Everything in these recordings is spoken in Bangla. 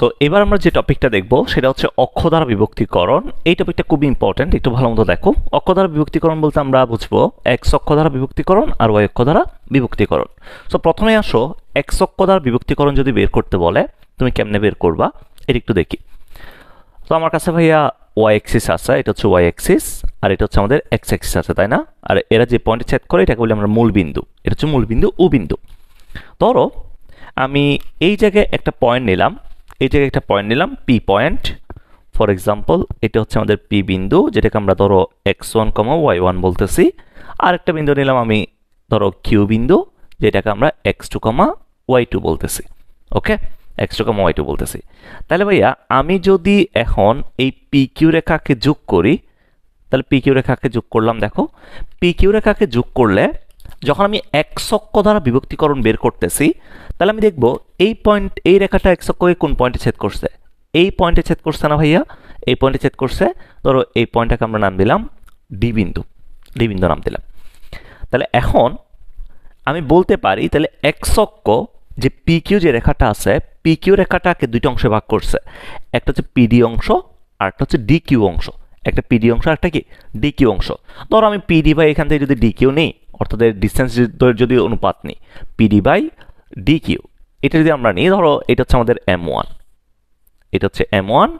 সো এবার আমরা যে টপিকটা দেখব, সেটা হচ্ছে অক্ষ দ্বারা বিভক্তিকরণ। এই টপিকটা খুবই ইম্পর্টেন্ট একটু ভালো মতো দেখো। অক্ষ দ্বারা বিভক্তিকরণ বলতে আমরা বুঝব এক্স অক্ষ দ্বারা বিভক্তিকরণ আর ওয়াই অক্ষ দ্বারা বিভক্তিকরণ। সো প্রথমে আসো এক্স অক্ষ দ্বারা বিভক্তিকরণ যদি বের করতে বলে, তুমি কেমনে বের করবা? এটা একটু দেখি। তো আমার কাছে ভাইয়া ওয়াই এক্সিস আছে, এটা হচ্ছে ওয়াই এক্সিস আর এটা হচ্ছে আমাদের এক্স এক্সিস আছে, তাই না? আর এরা যে পয়েন্টে ছেদ করে, এটাকে বলি আমরা মূল বিন্দু। এটা হচ্ছে মূল বিন্দু ও বিন্দু ধরো, আমি এই জায়গায় একটা পয়েন্ট নিলাম এই একটা পয়েন্ট নিলাম পি পয়েন্ট ফর এক্সাম্পল এটা হচ্ছে আমাদের পি বিন্দু, যেটাকে আমরা ধরো x one comma y one বলতেছি। আর একটা বিন্দু নিলাম আমি ধরো কিউ বিন্দু, যেটাকে আমরা x two comma y two বলতেছি। Okay x two comma y two বলতেছি। তাহলে ভাইয়া, আমি যদি এখন এই পি কিউ রেখাকে যোগ করি, তাহলে পি কিউ রেখাকে যোগ করলাম, দেখো। পি কিউ রেখাকে যোগ করলে যখন আমি এক অক্ষ দ্বারা বিভক্তিকরণ বের করতেছি, তাহলে আমি দেখব এই পয়েন্ট এই রেখাটা এক অক্ষকে কোন পয়েন্টে ছেদ করছে? এই পয়েন্টে ছেদ করছে না ভাইয়া? এই পয়েন্টে ছেদ করছে, ধরো এই পয়েন্টটাকে আমরা নাম দিলাম ডি বিন্দু ডি বিন্দু নাম দিলাম। তাহলে এখন আমি বলতে পারি, তাহলে এক অক্ষ যে পি কিউ যে রেখাটা আছে পি কিউ রেখাটাকে দুইটা অংশে ভাগ করছে। একটা হচ্ছে পিডি অংশ, আর একটা হচ্ছে ডি কিউ অংশ। একটা পিডি অংশ একটা কি? ডি কিউ অংশ। ধরো আমি পিডি বাই এখান থেকে যদি ডি কিউ নেই অর্থাৎ ডিস্টেন্স যদি অনুপাত নিই। পিডি বাই ডি কিউ এটা যদি আমরা নিই, ধরো এটা হচ্ছে আমাদের এম ওয়ান এটা হচ্ছে এম ওয়ান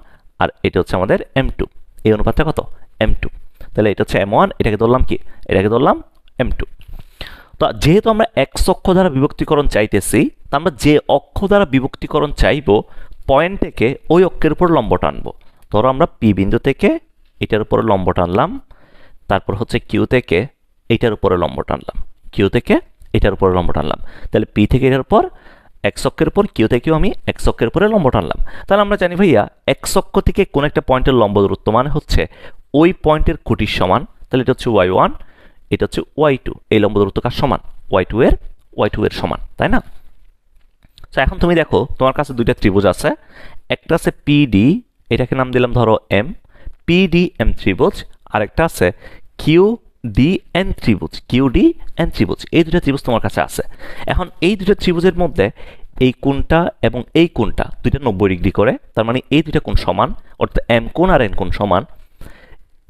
আর এটা হচ্ছে আমাদের এম টু এই অনুপাতটা কত? এম টু তাহলে এটা হচ্ছে এম ওয়ান এটাকে ধরলাম কি? এটাকে ধরলাম এম টু তো যেহেতু আমরা এক অক্ষ দ্বারা বিভক্তিকরণ চাইতেছি, তা আমরা যে অক্ষ দ্বারা বিভক্তিকরণ চাইব পয়েন্ট থেকে ওই অক্ষের উপর লম্ব টানবো ধরো আমরা পি বিন্দু থেকে এটার উপরে লম্ব টানলাম তারপর হচ্ছে কিউ থেকে এইটার উপরে লম্ব টানলাম। কিউ থেকে এটার উপরে লম্ব টানলাম। তাহলে পি থেকে এটার পর এক অক্ষের উপর কিউ থেকেও আমি এক অক্ষের উপরে লম্ব টানলাম। তাহলে আমরা জানি ভাইয়া এক অক্ষ থেকে কোন একটা পয়েন্টের লম্ব দূরত্ব মানে হচ্ছে ওই পয়েন্টের কোটির সমান। তাহলে এটা হচ্ছে ওয়াই ওয়ান এটা হচ্ছে ওয়াই টু এই লম্ব দূরত্ব কার সমান? ওয়াই টু এর ওয়াই টু এর সমান, তাই না? তো এখন তুমি দেখো, তোমার কাছে দুইটা ত্রিভুজ আছে। একটা আছে পিডি এটাকে নাম দিলাম ধরো এম পিডি এম ত্রিভুজ আর একটা আছে কিউ ডি এন ত্রিভুজ কিউ ডি এন ত্রিভুজ, এই দুটো ত্রিভুজ তোমার কাছে আছে। এখন এই দুটো ত্রিভুজের মধ্যে এই কোণটা এবং এই কোণটা দুইটা নব্বই ডিগ্রি করে, তার মানে এই দুইটা কোণ সমান, অর্থাৎ এম কোণ আর এন কোণ সমান।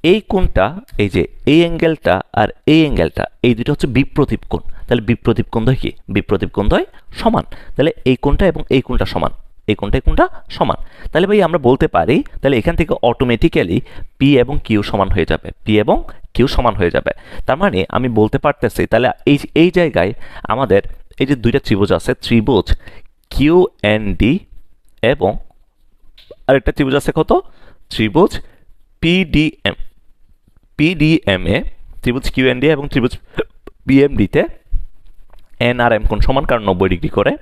এই কোণটা, এই যে এই অ্যাঙ্গেলটা আর এই অ্যাঙ্গেলটা, এই দুটো হচ্ছে বিপ্রতীপ কোণ। তাহলে বিপ্রতীপ কোণ দ্বয় কি? বিপ্রতীপ কোণ দ্বয় সমান। তাহলে এই কোণটা এবং এই কোণটা সমান। এই কোণটা এই কোণটা সমান। তাহলে ভাই আমরা বলতে পারি, তাহলে এখান থেকে অটোমেটিক্যালি পি এবং কিউ সমান হয়ে যাবে। পি এবং কিউ সমান হয়ে যাবে। তার মানে আমি বলতে পারতেছি, তাহলে এই এই জায়গায় আমাদের এই যে দুইটা ত্রিভুজ আছে, ত্রিভুজ কিউ এন ডি এবং আরেকটা ত্রিভুজ আছে কত? ত্রিভুজ পিডিএম পিডিএম এ ত্রিভুজ কিউ এন ডি এবং ত্রিভুজ পিএমডিতে এন আর এম কোণ সমান, কারণ নব্বই ডিগ্রি করে।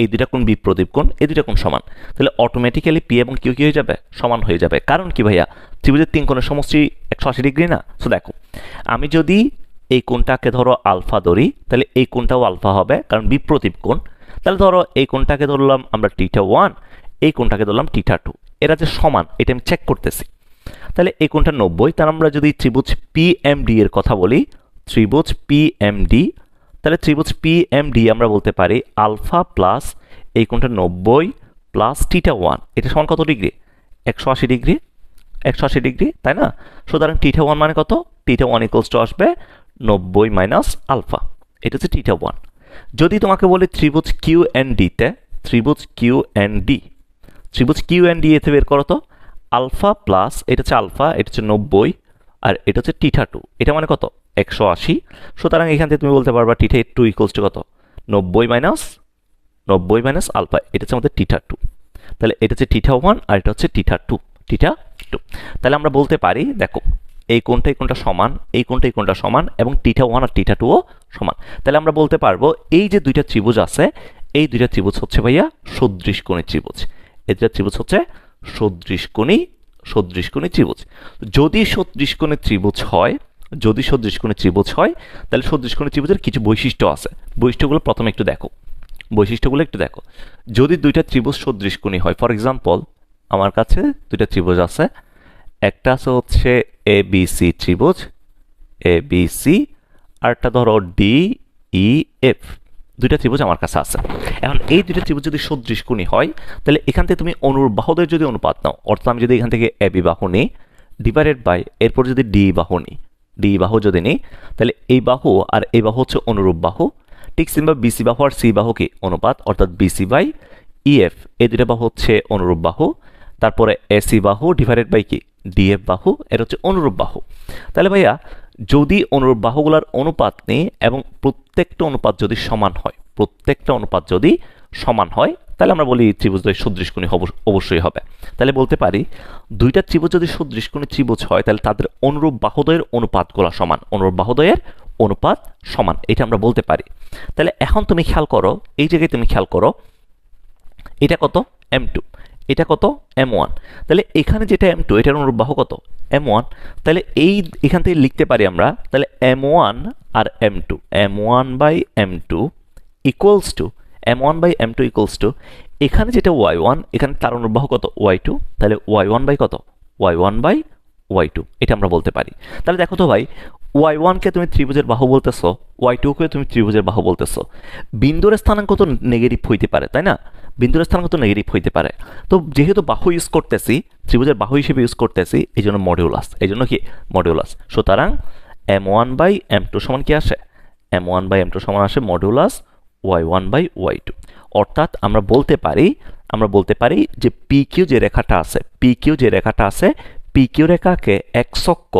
এই দুইটা কোণ বিপ্রদীপ কোণ, এই দুইটা কোণ সমান। তাহলে অটোমেটিক্যালি পি এবং কিউ কি হয়ে যাবে? সমান হয়ে যাবে। কারণ কি ভাইয়া? ত্রিভুজের তিন কোণের সমষ্টি একশো আশি ডিগ্রি না? তো দেখো, আমি যদি এই কোণটাকে ধরো আলফা ধরি, তাহলে এই কোণটাও আলফা হবে, কারণ বিপ্রতীপ কোণ। তাহলে ধরো এই কোণটাকে ধরলাম আমরা টিটা ওয়ান এই কোণটাকে ধরলাম টিটা টু এরা যে সমান, এটা আমি চেক করতেছি। তাহলে এই কোণটা নব্বই, তার আমরা যদি ত্রিভুজ পিএমডি এর কথা বলি, ত্রিভুজ পিএমডি তাহলে ত্রিভুজ পিএমডি আমরা বলতে পারি আলফা প্লাস এই কোণটা নব্বই প্লাস টিটা ওয়ান। এটা সমান কত ডিগ্রি? একশো আশি ডিগ্রি। একশো আশি ডিগ্রি, তাই না? সুতরাং টিটা ওয়ান মানে কত? টিটা ওয়ান ইকোয়ালস টু আসবে নব্বই মাইনাস আলফা। এটা হচ্ছে টিটা ওয়ান। যদি তোমাকে বলি ত্রিভুজ কিউ এন ডিতে ত্রিভুজ কিউ এন ডি ত্রিভুজ কিউ এন ডি এতে বের করো তো। আলফা প্লাস, এটা হচ্ছে আলফা, এটা হচ্ছে নব্বই, আর এটা হচ্ছে টিঠা টু। এটা মানে কত? একশো আশি। সুতরাং এখান থেকে তুমি বলতে পারবা টিঠা টু ইকুয়ালস টু কত? নব্বই মাইনাস নব্বই মাইনাস আলফা এটা হচ্ছে আমাদের টিঠা টু তাহলে এটা হচ্ছে টিঠা ওয়ান আর এটা হচ্ছে টিঠা টু টিঠা টু তাহলে আমরা বলতে পারি, দেখো, এই কোনটা এই কোনটা সমান, এই কোনটা এই কোনটা সমান এবং টিঠা ওয়ান আর টিঠা টুও সমান। তাহলে আমরা বলতে পারব, এই যে দুইটা ত্রিভুজ আছে, এই দুইটা ত্রিভুজ হচ্ছে ভাইয়া সদৃশ কোণের ত্রিভুজ। এই দুইটা ত্রিভুজ হচ্ছে সদৃশকোণী সদৃশকোণী ত্রিভুজ। যদি সদৃশকোণের ত্রিভুজ হয় যদি সদৃশ সদৃশকোণের ত্রিভুজ হয়, তাহলে সদৃশ সদৃশকোণের ত্রিভুজের কিছু বৈশিষ্ট্য আছে। বৈশিষ্ট্যগুলো প্রথমে একটু দেখো। বৈশিষ্ট্যগুলো একটু দেখো। যদি দুইটা ত্রিভুজ সদৃশকোণী হয় ফর এক্সাম্পল আমার কাছে দুইটা ত্রিভুজ আছে। একটা আছে হচ্ছে এ বি সি ত্রিভুজ এ বি সি আরটা ধরো ডি ই এফ দুইটা ত্রিভুজ আমার কাছে আছে। এখন এই দুইটা ত্রিভুজ যদি সদৃশ কোণী হয়, তাহলে এখান থেকে তুমি অনুরূপ বাহুদের যদি অনুপাত নাও, অর্থাৎ আমি যদি এখান থেকে এ বি বাহু নিই ডিভাইডেড বাই এরপর যদি ডি বাহু নিই ডি বাহু যদি নিই, তাহলে এই বাহু আর এই বাহু হচ্ছে অনুরূপ বাহু। ঠিক সিম্বা বিসি বাহু আর সি বাহু কি অনুপাত, অর্থাৎ বিসি বাই ইএফ এই দুটা বাহু হচ্ছে অনুরূপ বাহু। তারপরে এসি বাহু ডিভাইডেড বাই কি? ডিএফ বাহু, এটা হচ্ছে অনুরূপ বাহু। তাহলে ভাইয়া, যদি অনুরূপ বাহুগুলার অনুপাত নেই এবং প্রত্যেকটা অনুপাত যদি সমান হয়, প্রত্যেকটা অনুপাত যদি সমান হয় তাহলে আমরা বলি ত্রিভুজদ্বয় সদৃশকোণী অবশ্যই হবে। তাহলে বলতে পারি, দুইটা ত্রিভুজ যদি সদৃশকোণী ত্রিভুজ হয়, তাহলে তাদের অনুরূপ বাহুদ্বয়ের অনুপাতগুলো সমান, অনুরূপ বাহুদ্বয়ের অনুপাত সমান। এটা আমরা বলতে পারি। তাহলে এখন তুমি খেয়াল করো, এই জায়গায় তুমি খেয়াল করো, এটা কত? M two. এটা কত? M one. তাহলে এখানে যেটা এম টু, এটার অনুরূপ বাহু কত? M one. তাহলে এই এখান থেকে লিখতে পারি আমরা, তাহলে M one R M two. M one by M two equals to M one by M two equals to এখানে যেটা ওয়াই ওয়ান এখানে তার অনুরূপ বাহু কত? ওয়াই টু তাহলে ওয়াই ওয়ান বাই কত? Y one by y two এটা আমরা বলতে পারি। তাহলে দেখো তো ভাই ওয়াই ওয়ানকে তুমি ত্রিভুজের বাহু বলতেছো ওয়াই টুকে তুমি ত্রিভুজের বাহু বলতেছো। বিন্দুর স্থানাঙ্ক তো নেগেটিভ হইতে পারে, তাই না? বিন্দুর স্থানাঙ্ক তো নেগেটিভ হইতে পারে। তো যেহেতু বাহু ইউজ করতেছি, ত্রিভুজের বাহু হিসেবে ইউজ করতেছি এই জন্য মডিউলাস এই জন্য কি? মডিউলাস সুতরাং M one by M two সমান কি আসে? M one by M two সমান আসে modulus y one by y two অর্থাৎ আমরা বলতে পারি, আমরা বলতে পারি যে পি কিউ যে রেখাটা আছে পি কিউ যে রেখাটা আছে পি কিউ রেখাকে এক সক্ষ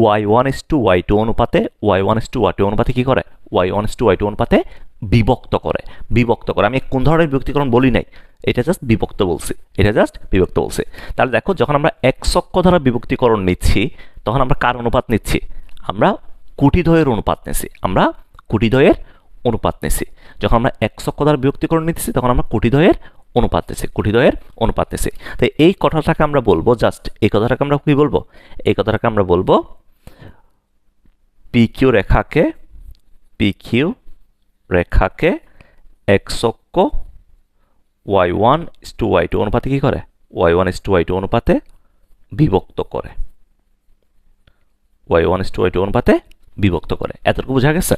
y one is to y two অনুপাতে y one is to y two অনুপাতে কী করে? Y one is to y two অনুপাতে বিভক্ত করে। বিভক্ত করে। আমি কোন ধরনের বিভক্তিকরণ বলি নাই। এটা জাস্ট বিভক্ত বলছি। এটা জাস্ট বিভক্ত বলছি। তাহলে দেখো, যখন আমরা এক সক্ষ দ্বারা বিভক্তিকরণ নিচ্ছি, তখন আমরা কার অনুপাত নিচ্ছি? আমরা কুটিদ্বয়ের অনুপাত নিচ্ছি। আমরা কুটিদ্বয়ের অনুপাত নিচ্ছি যখন আমরা এক সক্ষ দ্বারা বিভক্তিকরণ নিতেছি, তখন আমরা কুটিদ্বয়ের অনুপাত নিচ্ছি কুটিদ্বয়ের অনুপাত নিচ্ছি তো এই কথাটাকে আমরা বলব জাস্ট এই কথাটাকে আমরা কি বলব? এই কথাটাকে আমরা বলব পি কিউ রেখাকে পি কিউ রেখাকে এক্স অক্ষ y one is to y two অনুপাতে কী করে? Y one is to y two অনুপাতে বিভক্ত করে। Y one is to y two অনুপাতে বিভক্ত করে। এতটুকু বোঝা গেছে?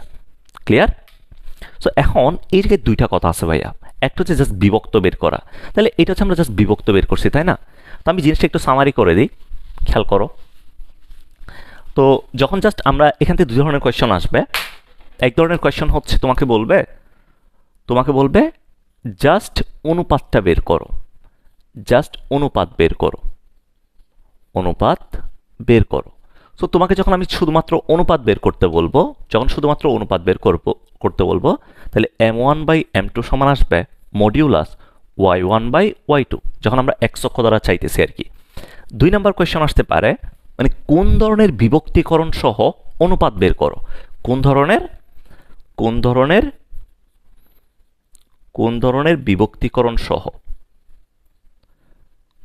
ক্লিয়ার সো এখন এই জায়গায় দুইটা কথা আছে ভাইয়া। একটা হচ্ছে জাস্ট বিভক্ত বের করা। তাহলে এটা হচ্ছে আমরা জাস্ট বিভক্ত বের করছি, তাই না? তো আমি জিনিসটা একটু সামারি করে দিই। খেয়াল করো। তো যখন জাস্ট আমরা এখান থেকে দুই ধরনের কোয়েশ্চন আসবে। এক ধরনের কোয়েশ্চন হচ্ছে, তোমাকে বলবে তোমাকে বলবে জাস্ট অনুপাতটা বের করো। জাস্ট অনুপাত বের করো। অনুপাত বের করো। সো তোমাকে যখন আমি শুধুমাত্র অনুপাত বের করতে বলব, যখন শুধুমাত্র অনুপাত বের করব করতে বলব, তাহলে M one by M two সমান আসবে modulus y one by y two যখন আমরা এক অক্ষ দ্বারা চাইতেছি আর কি। দুই নম্বর কোয়েশ্চন আসতে পারে মানে কোন ধরনের বিভক্তিকরণ সহ অনুপাত বের করো? কোন ধরনের? কোন ধরনের? কোন ধরনের বিভক্তিকরণ সহ?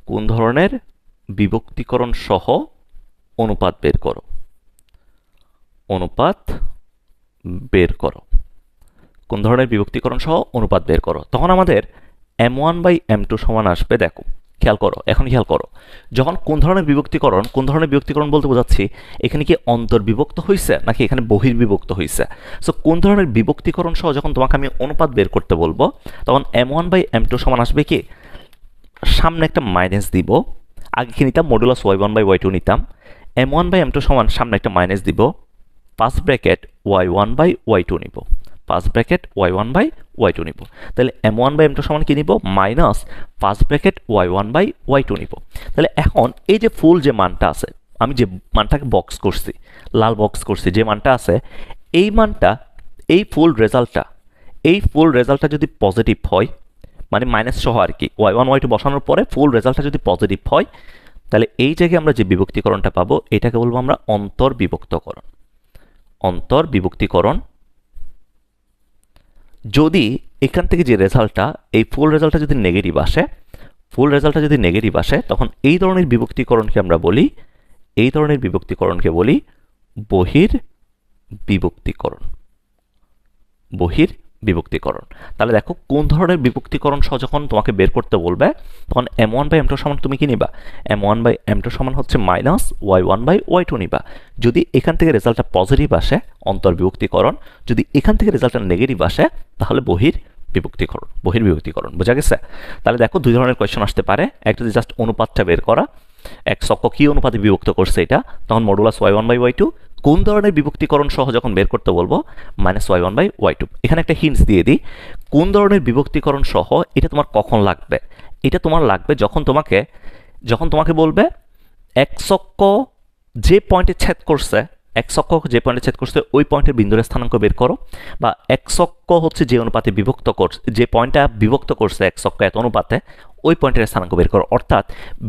কোন ধরনের বিভক্তিকরণ সহ অনুপাত বের করো? অনুপাত বের করো। কোন ধরনের বিভক্তিকরণ সহ অনুপাত বের করো। তখন আমাদের M one by M two সমান আসবে, দেখো, খেয়াল করো, এখন খেয়াল করো, যখন কোন ধরনের বিভক্তিকরণ, কোন ধরনের বিভক্তিকরণ বলতে বোঝাচ্ছি, এখানে কি অন্তর্বিভক্ত হয়েছে নাকি এখানে বহির্বিভক্ত হয়েছে সো কোন ধরনের বিভক্তিকরণ সহ যখন তোমাকে আমি অনুপাত বের করতে বলব, তখন M one by M two সমান আসবে কি? সামনে একটা মাইনাস দিব, আগে কি নিতাম? Modulus y one by y two নিতাম। M one by M two সমান সামনে একটা মাইনাস দিব, পাঁচ bracket y one by y two নিব। পাঁচ bracket y one by y two নিব। তাহলে M one by M two সমান কি নিব? মাইনাস পাঁচ bracket y one by y two নিব। তাহলে এখন এই যে ফুল যে মানটা আছে, আমি যে মানটাকে বক্স করছি, লাল বক্স করছি, যে মানটা আছে, এই মানটা, এই ফুল রেজাল্টটা, এই ফুল রেজাল্টটা যদি পজিটিভ হয় মানে মাইনাস সহ আর কি, ওয়াই ওয়ান, ওয়াই টু বসানোর পরে ফুল রেজাল্টটা যদি পজিটিভ হয়, তাহলে এই জায়গায় আমরা যে বিভক্তিকরণটা পাবো, এটাকে বলব আমরা অন্তর বিভক্তকরণ অন্তর বিভক্তিকরণ যদি এখান থেকে যে রেজাল্টটা এই ফুল রেজাল্টটা যদি নেগেটিভ আসে ফুল রেজাল্টটা যদি নেগেটিভ আসে, তখন এই ধরনের বিভক্তিকরণকে আমরা বলি, এই ধরনের বিভক্তিকরণকে বলি বহির বিভক্তিকরণ বহির বিভক্তিকরণ। তাহলে দেখো, কোন ধরনের বিভক্তিকরণ সহ যখন তোমাকে বের করতে বলবে, তখন M one by M two সমান তুমি কি নিবা? M one by M two সমান হচ্ছে minus y one by y two নিবা। যদি এখান থেকে রেজাল্টটা পজিটিভ আসে, অন্তর বিভক্তিকরণ, যদি এখান থেকে রেজাল্টটা নেগেটিভ আসে, তাহলে বহির বিভক্তিকরণ বহির বিভক্তিকরণ, বোঝা গেছে? তাহলে দেখো, দুই ধরনের কোয়েশ্চেন আসতে পারে। একটা জাস্ট অনুপাতটা বের করা, এক সক্ষ কি অনুপাতে বিভক্ত করছে এটা, তখন modulus y one by y two কোন ধরনের বিভক্তিকরণ সহ যখন বের করতে বলব minus y one by y two এখানে একটা হিন্টস দিয়ে দিই, কোন ধরনের বিভক্তিকরণ সহ এটা তোমার কখন লাগবে? এটা তোমার লাগবে যখন তোমাকে যখন তোমাকে বলবে, এক যে পয়েন্টে ছেদ করছে, এক যে পয়েন্টে ছেদ করছে, ওই পয়েন্টের বিন্দুর স্থানাঙ্ক বের করো, বা এক হচ্ছে যে অনুপাতে বিভক্ত করছে, যে পয়েন্টটা বিভক্ত করছে এক এত অনুপাতে, ওই পয়েন্টের স্থানাঙ্ক বের করো। অর্থাৎ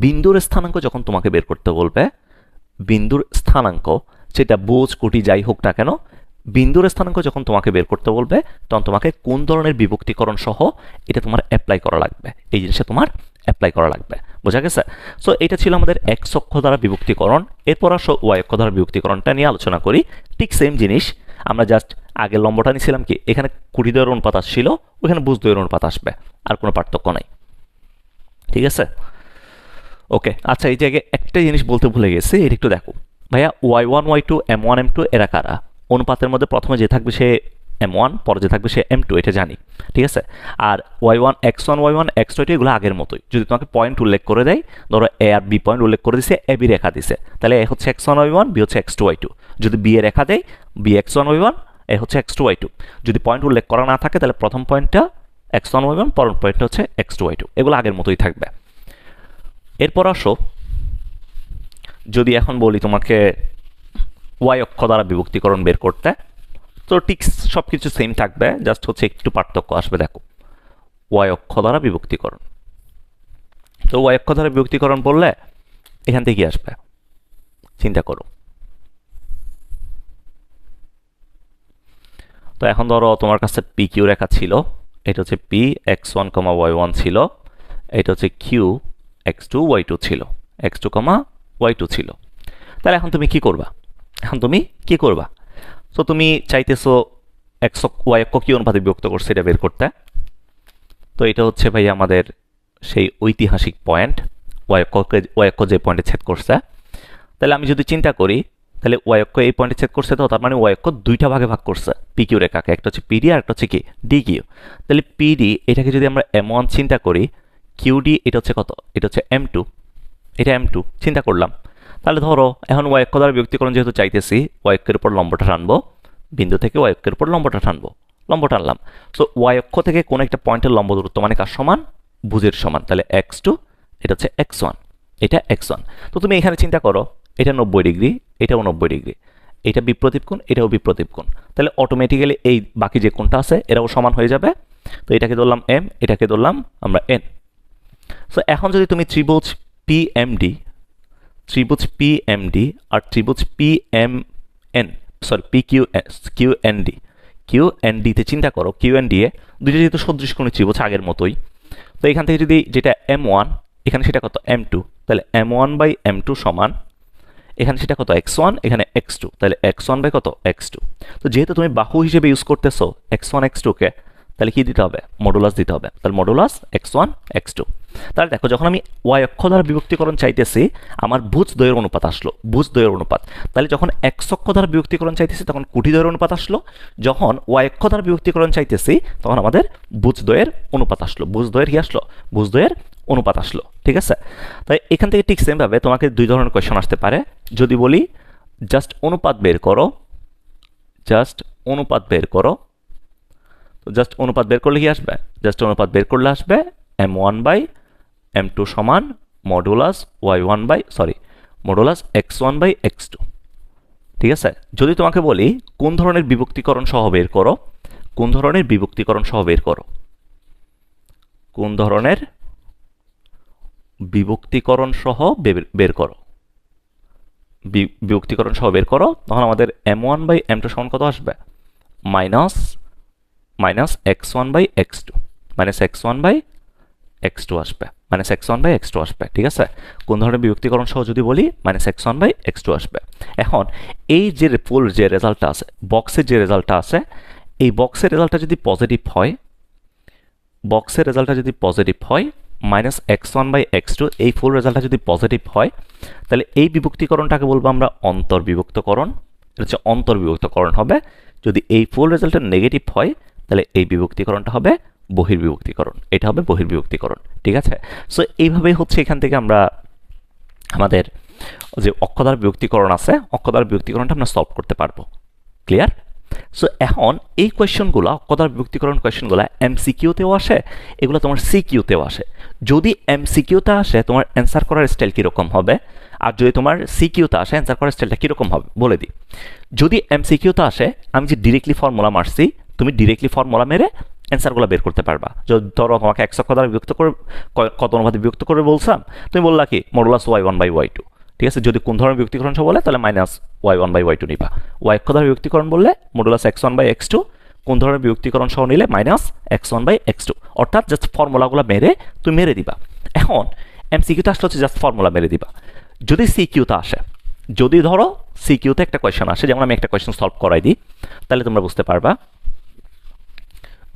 বিন্দুর স্থানাঙ্ক যখন তোমাকে বের করতে বলবে, বিন্দুর স্থানাঙ্ক সেটা বোঝ, কোটি যাই হোক না কেন, বিন্দুর স্থানাঙ্ক যখন তোমাকে বের করতে বলবে, তখন তোমাকে কোন ধরনের বিভক্তিকরণ সহ এটা তোমার অ্যাপ্লাই করা লাগবে। এই জিনিসটা তোমার অ্যাপ্লাই করা লাগবে। বোঝা গেছে? সো এটা ছিল আমাদের এক অক্ষ দ্বারা বিভক্তিকরণ। এরপর আসো ওয়াই অক্ষ দ্বারা বিভক্তিকরণটা নিয়ে আলোচনা করি। ঠিক সেম জিনিস, আমরা জাস্ট আগে লম্বটা নিয়েছিলাম কি, এখানে কুড়ি দয়ের অনুপাত আসছিল ওখানে বুঝ দয়ের অনুপাত আসবে, আর কোনো পার্থক্য নাই। ঠিক আছে? ওকে আচ্ছা এই জায়গায় একটা জিনিস বলতে ভুলে গেছি, এটা একটু দেখো। ভাইয়া, y one, y two, M one, M two এরা কারা? অনুপাতের মধ্যে প্রথমে যে থাকবে সে এম ওয়ান, পরে যে থাকবে সে এম টু, এটা জানি, ঠিক আছে? আর y one, x one, y one, x two এগুলো আগের মতোই। যদি তোমাকে পয়েন্ট উল্লেখ করে দেয়, ধরো এ আর বি পয়েন্ট উল্লেখ করে দিছে, এ বি রেখা দিছে, তাহলে এ হচ্ছে x one, y one, B হচ্ছে এক্স টু, ওয়াই টু। যদি বি এ রেখা দেয়, B x one, y one, A হচ্ছে এক্স টু, ওয়াই টু। যদি পয়েন্ট উল্লেখ করা না থাকে, তাহলে প্রথম পয়েন্টটা এক্স ওয়ান, ওয়াই ওয়ান, পরের পয়েন্টটা হচ্ছে এক্স টু, ওয়াই টু। এগুলো আগের মতোই থাকবে। এরপর আসো যদি এখন বলি তোমাকে ওয়াই অক্ষ দ্বারা বিভক্তিকরণ বের করতে, তো ঠিক সব কিছু সেম থাকবে জাস্ট হচ্ছে একটু পার্থক্য আসবে, দেখো। ওয়াই অক্ষ দ্বারা বিভক্তিকরণ। তো ওয়াই অক্ষ দ্বারা বিভক্তিকরণ বললে এখান থেকে কি আসবে? চিন্তা করো। তো এখন ধরো তোমার কাছে পি কিউ রেখা ছিল, এটা হচ্ছে P x one comma y one ছিল, এটা হচ্ছে Q x two y two ছিল x two comma y two ছিল। তাহলে এখন তুমি কি করবা? এখন তুমি কি করবা? তো তুমি চাইতেছো এক্স ওয়াই অক্ষ কি অনুপাতে বিভক্ত করছে এটা বের করতে? তো এটা হচ্ছে ভাই আমাদের সেই ঐতিহাসিক পয়েন্ট ওয়াই অক্ষকে যে পয়েন্টে ছেদ করছে। তাহলে আমি যদি চিন্তা করি, তাহলে ওয়াই এই পয়েন্টে ছেদ করছে তো, তার মানে ওয়াই দুইটা ভাগে ভাগ করছে পি কিউ রেখাকে একটা হচ্ছে পিডি আর একটা হচ্ছে কি? ডি কিউ তাহলে পিডি এটাকে যদি আমরা এম ওয়ান চিন্তা করি কিউডি এটা হচ্ছে কত? এটা হচ্ছে এম টু এটা এম টু চিন্তা করলাম। তাহলে ধরো, এখন ওয়াক্য দ্বারা বিভক্তিকরণ যেহেতু চাইতেছি ওয়াক্যের উপর লম্বটা টানবো, বিন্দু থেকে ওয়াক্যের উপর লম্বটা টানবো, লম্ব টানলাম। সো ওয়াই অক্ষ থেকে কোন একটা পয়েন্টের লম্ব দূরত্ব মানে কার সমান? ভুজের সমান। তাহলে এক্স টু এটা হচ্ছে এক্স ওয়ান এটা এক্স ওয়ান তো তুমি এখানে চিন্তা করো, এটা নব্বই ডিগ্রি, এটাও নব্বই ডিগ্রি, এটা বিপ্রতীপ কোণ, এটাও বিপ্রতীপ কোণ। তাহলে অটোমেটিক্যালি এই বাকি যে কোণটা আছে, এরাও সমান হয়ে যাবে। তো এটাকে ধরলাম এম এটাকে ধরলাম আমরা এন সো এখন যদি তুমি ত্রিভুজ পিএমডি ত্রিভুজ পিএমডি আর ত্রিভুজ PMN sorry P Q Q N D Q N ডিতে চিন্তা করো কিউ এন ডি এ দুইটা যেহেতু সদৃশ কোনো ত্রিভুজ আগের মতোই, তো এখান থেকে যদি যেটা এম ওয়ান এখানে সেটা কত? এম টু তাহলে M one by M two সমান, এখানে সেটা কত? এক্স ওয়ান এখানে এক্স টু তাহলে এক্স ওয়ান বাই কত? এক্স টু তো যেহেতু তুমি বাহু হিসেবে ইউজ করতেছো এক্স ওয়ান এক্স টুকে তাহলে কি দিতে হবে? মডুলাস দিতে হবে। তাহলে modulus X one X two তাহলে দেখো, যখন আমি ওয়াই অক্ষ দ্বারা বিভক্তিকরণ চাইতেছি, আমার ভুজ দয়ের অনুপাত আসলো ভুজ দয়ের অনুপাত। তাহলে যখন এক্স অক্ষ দ্বারা বিভক্তিকরণ চাইতেছি, তখন কুটি দয়ের অনুপাত আসলো, যখন ওয়াই অক্ষ দ্বারা বিভক্তিকরণ চাইতেছি, তখন আমাদের ভুজ দয়ের অনুপাত আসলো ভুজ দয়ের কি আসলো ভুজ দয়ের অনুপাত আসলো, ঠিক আছে? তাই এখান থেকে ঠিক সেমভাবে তোমাকে দুই ধরনের কোয়েশন আসতে পারে। যদি বলি জাস্ট অনুপাত বের করো জাস্ট অনুপাত বের করো, তো জাস্ট অনুপাত বের করলে কি আসবে? জাস্ট অনুপাত বের করলে আসবে M one by M two সমান modulus Y one by sorry modulus X one by X two ঠিক আছে? যদি তোমাকে বলি, কোন ধরনের বিভক্তিকরণ সহ বের করো? কোন ধরনের বিভক্তিকরণ সহ বের করো? কোন ধরনের বিভক্তিকরণ সহ বের করো? বিভক্তিকরণ সহ বের করো, তখন আমাদের M one by M two সমান কত আসবে? Minus minus X one by X two minus X one by X two আসবে minus X by X two আসবে, ঠিক আছে? কোন ধরনের বিভক্তিকরণ সহ যদি বলি minus X by X two আসবে। এখন, এই যে ফুল যে রেজাল্টটা আছে বক্সের যে রেজাল্টটা আছে, এই বক্সের রেজাল্টটা যদি পজিটিভ হয় বক্সের রেজাল্টটা যদি পজিটিভ হয় minus X one by X two এই ফুল রেজাল্টটা যদি পজিটিভ হয়, তাহলে এই বিভক্তিকরণটাকে বলব আমরা অন্তর্বিভক্তকরণ এটা হচ্ছে অন্তর্বিভক্তকরণ হবে। যদি এই ফুল রেজাল্টটা নেগেটিভ হয়, তাহলে এই বিভক্তিকরণটা হবে বহির্বিভক্তিকরণ। এটা হবে বহির্বিভক্তিকরণ, ঠিক আছে? সো এইভাবেই হচ্ছে এখান থেকে আমরা আমাদের যে অক্ষদার বিভক্তিকরণ আছে অক্ষদার বিভক্তিকরণটা আমরা সলভ করতে পারব। ক্লিয়ার সো এখন এই কোয়েশ্চনগুলো অক্ষদার বিভক্তিকরণ কোয়েশ্চনগুলো এমসিকিউতেও আসে, এগুলো তোমার সিকিউতেও আসে। যদি এমসিকিউতে আসে, তোমার অ্যান্সার করার স্টাইল কীরকম হবে? আর যদি তোমার সিকিউতে আসে অ্যান্সার করার স্টাইলটা কীরকম হবে? বলে দিই। যদি এমসিকিউতে আসে, আমি যে ডিরেক্টলি ফর্মুলা মারছি, তুমি ডিরেক্টলি ফর্মুলা মেরে অ্যান্সারগুলো বের করতে পারবা। যদি ধরো তোমাকে এক অক্ষ দ্বারা বিভক্ত করে কত অনুপাতে বিভক্ত করে বলছাম তুমি বললা কি modulus Y one by Y two ঠিক আছে? যদি কোন ধরনের বিভক্তিকরণ সহ বলে, তাহলে minus Y one by Y two নিবা। ওয়াই অক্ষ দ্বারা বিভক্তিকরণ বললে modulus X one by X two কোন ধরনের বিভক্তিকরণ সহ নিলে minus X one by X two অর্থাৎ জাস্ট ফর্মুলাগুলো মেরে তুমি মেরে দিবা। এখন এমসিকিউতে আসলে হচ্ছে জাস্ট ফর্মুলা মেরে দিবা। যদি সিকিউতে আসে, যদি ধরো সিকিউতে একটা কোয়েশ্চেন আসে, যেমন আমি একটা কোয়েশ্চেন সলভ করাই দিই, তাহলে তোমরা বুঝতে পারবা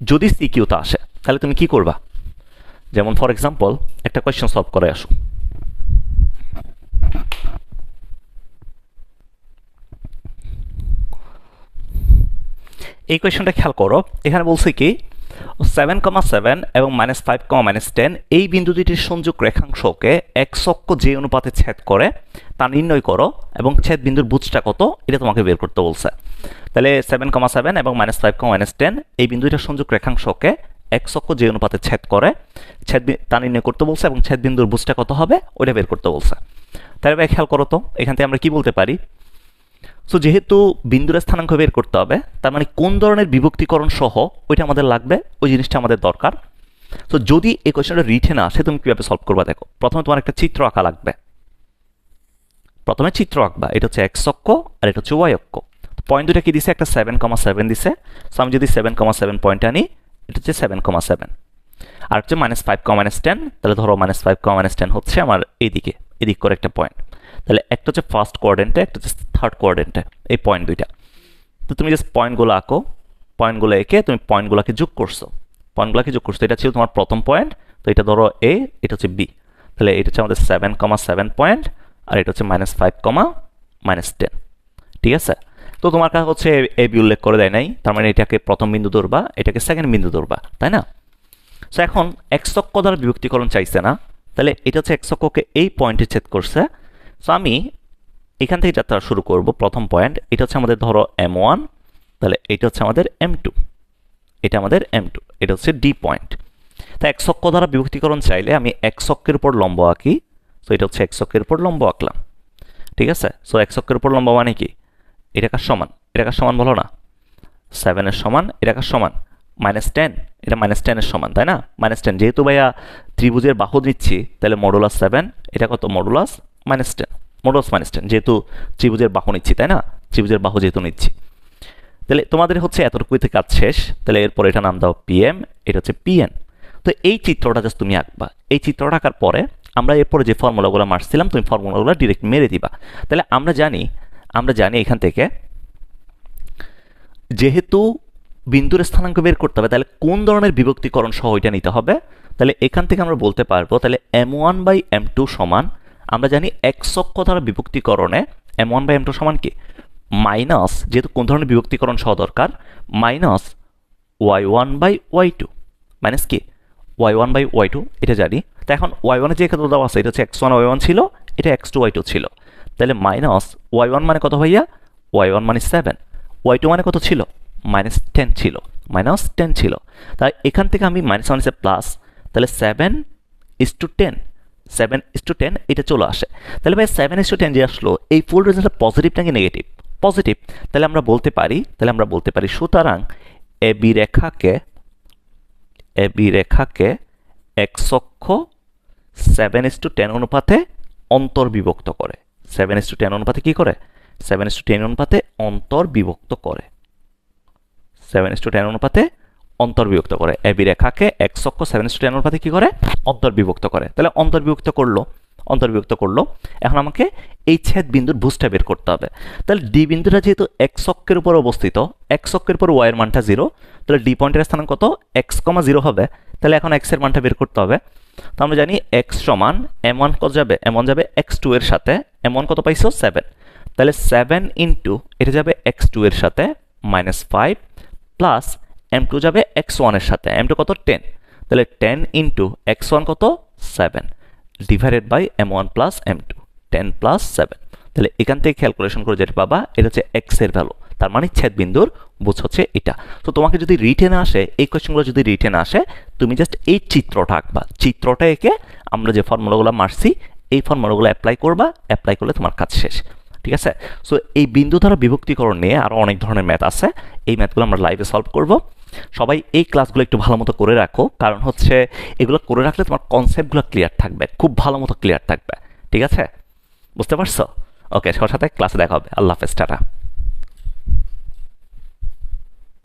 যদি সিকিউতে আসে, তাহলে তুমি কি করবা? যেমন ফর এক্সাম্পল একটা কোয়েশ্চেন সলভ করে আসো। এই কোয়েশ্চেনটা খেয়াল করো, এখানে বলছে কি সেভেন কমা সেভেন এবং minus five comma minus ten এই বিন্দু দুটির সংযোগ রেখাংশকে এক সক্ষ যে অনুপাতে ছেদ করে তা নির্ণয় করো এবং ছেদ বিন্দুর বুঝটা কত এটা তোমাকে বের করতে বলছে। তাহলে সেভেন কমা সেভেন এবং minus five comma minus ten এই বিন্দুটির সংযোগ রেখাংশকে এক সক্ষ যে অনুপাতে ছেদ করে, ছেদ তা নির্ণয় করতে বলছে এবং ছেদ বিন্দুর বুঝটা কত হবে ওইটা বের করতে বলছে। তাহলে ভাই খেয়াল করো তো, এখান থেকে আমরা কি বলতে পারি? সো যেহেতু বিন্দুর স্থানাঙ্ক বের করতে হবে, তার মানে কোন ধরনের বিভক্তিকরণ সহ ওইটা আমাদের লাগবে, ওই জিনিসটা আমাদের দরকার। তো যদি এই কোয়েশনটা রিঠে না আসে, তুমি কীভাবে সলভ করবা দেখো। প্রথমে তোমার একটা চিত্র আঁকা লাগবে। প্রথমে চিত্র আঁকবা, এটা হচ্ছে এক্স অক্ষ আর এটা হচ্ছে ওয়াই অক্ষ। পয়েন্ট দুটা কি দিছে? একটা সেভেন কমা সেভেন দিছে। সো আমি যদি সেভেন কমা সেভেন পয়েন্ট আনি, এটা হচ্ছে সেভেন কমা সেভেন আর হচ্ছে minus five comma minus ten তাহলে ধরো minus five comma minus ten হচ্ছে আমার এইদিকে। এদিক করে একটা পয়েন্ট তাহলে একটা হচ্ছে ফার্স্ট কোয়ার্ডেন্টে একটা হচ্ছে থার্ড কোয়ার্ডেন্টে এই পয়েন্ট দুইটা। তো তুমি জাস্ট পয়েন্টগুলো আঁকো। পয়েন্টগুলো এঁকে তুমি পয়েন্টগুলোকে যোগ করছ। পয়েন্টগুলোকে যোগ করছ, এটা ছিল তোমার প্রথম পয়েন্ট তো এটা ধরো এ এটা হচ্ছে বি তাহলে এটা হচ্ছে আমাদের সেভেন কমা সেভেন পয়েন্ট আর এটা হচ্ছে minus five comma minus ten ঠিক আছে? তো তোমার কাছে হচ্ছে এ বি উল্লেখ করে দেয় নাই, তার মানে এটাকে প্রথম বিন্দু ধরবা, এটাকে সেকেন্ড বিন্দু ধরবা, তাই না? সো এখন একশক্ষ দ্বারা বিভক্তিকরণ চাইছে না তাহলে এটা হচ্ছে একশক্ষকে এই পয়েন্টে ছেদ করছে। সো আমি এখান থেকে যাত্রা শুরু করব, প্রথম পয়েন্ট এটা হচ্ছে আমাদের ধরো এম ওয়ান তাহলে এটা হচ্ছে আমাদের এম টু এটা আমাদের এম টু এটা হচ্ছে ডি পয়েন্ট তা এক সক্ষ দ্বারা বিভক্তিকরণ চাইলে আমি এক সক্কের উপর লম্ব আঁকি সো এটা হচ্ছে এক সক্কের উপর লম্ব আঁকলাম। ঠিক আছে? সো এক সক্কের উপর লম্ব মানে কি? এটা কার সমান এটা কার সমান বলো না। সেভেনের সমান এটা কার সমান। মাইনাস টেন, এটা মাইনাস টেনের সমান, তাই না? মাইনাস টেন, যেহেতু ভাইয়া ত্রিভুজের বাহু দিচ্ছি, তাহলে মডুলাস সেভেন এটা কত? Modulus minus ten modulus minus ten যেহেতু ত্রিভুজের বাহু নিচ্ছি, তাই না? ত্রিভুজের বাহু যেহেতু নিচ্ছি। তাহলে তোমাদের হচ্ছে এতটুকুতে কাজ শেষ। তাহলে এরপর এটা নাম দাও পিএম এটা হচ্ছে পিএন তো এই চিত্রটা জাস্ট তুমি আঁকবা। এই চিত্রটা আঁকার পরে আমরা এরপরে যে ফর্মুলাগুলো মারছিলাম, তুমি ফর্মুলাগুলো ডিরেক্ট মেরে দিবা। তাহলে আমরা জানি আমরা জানি এখান থেকে যেহেতু বিন্দুর স্থানাঙ্ক বের করতে হবে, তাহলে কোন ধরনের বিভক্তিকরণ সহ এটা নিতে হবে? তাহলে এখান থেকে আমরা বলতে পারব, তাহলে M one by M two সমান, আমরা জানি এক সক্ষ দ্বারা বিভক্তিকরণে M one by M two সমান কি? মাইনাস যেহেতু কোন ধরনের বিভক্তিকরণ সহ দরকার minus Y one by Y two minus কি? Y one by Y two এটা জানি। তো এখন ওয়াই ওয়ানের যে ক্ষেত্রে দেওয়া আছে, এটা হচ্ছে এক্স ওয়ান ওয়াই ওয়ান ছিল, এটা এক্স টু ওয়াই টু ছিল। তাহলে মাইনাস ওয়াই ওয়ান মানে কত ভাইয়া? ওয়াই ওয়ান মানে সেভেন ওয়াই টু মানে কত ছিল? মাইনাস টেন ছিল মাইনাস টেন ছিল। তাই এখান থেকে আমি মাইনাস মাইনাসে প্লাস তাহলে seven is to ten seven is to ten এটা চলে আসে। তাহলে ভাই সেভেন ইস টু টেন যে আসলো, এই ফুল রেজাল্টটা পজিটিভ নাকি নেগেটিভ পজিটিভ তাহলে আমরা বলতে পারি, তাহলে আমরা বলতে পারি সুতরাং এ বি রেখাকে এ বি রেখাকে এক সক্ষ সেভেন ইস টু টেন অনুপাতে অন্তর্বিভক্ত করে। সেভেন ইস টু টেন অনুপাতে কি করে? সেভেন ইস টু টেন অনুপাতে অন্তর্বিভক্ত করে। সেভেন ইস টু টেন অনুপাতে অন্তর্বিভক্ত করে। এবি রেখাকে এক সক্ষ সেভেন ইস টু টেন অনুপাতে কী করে? অন্তর্বিভক্ত করে। তাহলে অন্তর্বিভক্ত করল অন্তর্বিভক্ত করল। এখন আমাকে এই ছেদ বিন্দুর ভুজটা বের করতে হবে। তাহলে ডি বিন্দুটা যেহেতু এক্স অক্ষের উপর অবস্থিত এক্স অক্ষের উপর ওয়াইয়ের মানটা জিরো তাহলে ডি পয়েন্টের স্থান কত? এক্স কমা জিরো হবে। তাহলে এখন এক্সের মানটা বের করতে হবে। তো আমরা জানি এক্স সমান এম ওয়ান কত যাবে? এম ওয়ান যাবে এক্স টু এর সাথে। এম ওয়ান কত পাইছো? সেভেন তাহলে সেভেন ইন্টু এটা যাবে এক্স টু এর সাথে minus five plus M two যাবে এক্স ওয়ানের সাথে। এম টু কত? টেন তাহলে টেন ইন্টু এক্স ওয়ান কত? Seven divided by M one plus M two ten plus seven তাহলে এখান থেকে ক্যালকুলেশন করে যেটা পাবা, এটা হচ্ছে এক্সের ভ্যালু তার মানে ছেদ বিন্দুর বুঝ হচ্ছে এটা। তো তোমাকে যদি রিটেনে আসে, এই কোয়েশ্চেনগুলো যদি রিটেনে আসে, তুমি জাস্ট এই চিত্রটা আঁকবা। চিত্রটা এঁকে আমরা যে ফর্মুলাগুলো মারছি, এই ফর্মুলাগুলো অ্যাপ্লাই করবা অ্যাপ্লাই করলে তোমার কাজ শেষ। ঠিক আছে? সো এই বিন্দু দ্বারা বিভক্তিকরণ নিয়ে আরও অনেক ধরনের ম্যাথ আছে। এই ম্যাথগুলো আমরা লাইভে সলভ করব। সবাই এই ক্লাসগুলো একটু ভালো মতো করে রাখো। কারণ হচ্ছে এগুলো করে রাখলে তোমার কনসেপ্টগুলো ক্লিয়ার থাকবে। খুব ভালো মতো ক্লিয়ার থাকবে। ঠিক আছে? বুঝতে পারছ? ওকে সবার সাথে ক্লাসে দেখা হবে। আল্লাহ হাফেজ, টাটা।